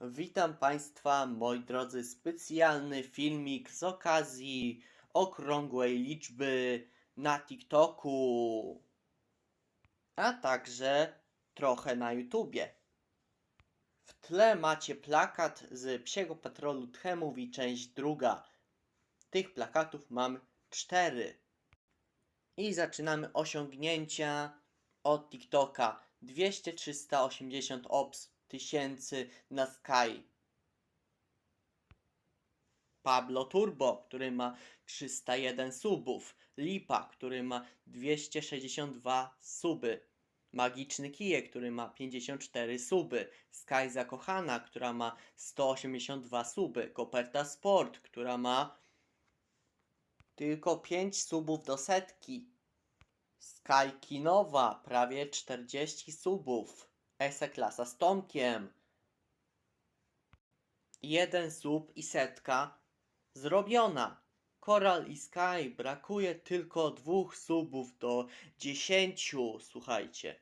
Witam Państwa, moi drodzy, specjalny filmik z okazji okrągłej liczby na TikToku, a także trochę na YouTubie. W tle macie plakat z Psiego Patrolu Tchemowi, część druga. Tych plakatów mam cztery. I zaczynamy osiągnięcia od TikToka. 200-380 ops tysięcy na Sky. Pablo Turbo, który ma 301 subów. Lipa, który ma 262 suby. Magiczny Kijek, który ma 54 suby. Sky Zakochana, która ma 182 suby. Koperta Sport, która ma tylko 5 subów do setki. Sky Kinowa, prawie 40 subów. Ese klasa z Tomkiem. Jeden sub i setka zrobiona. Coral i Sky brakuje tylko dwóch subów do 10. Słuchajcie.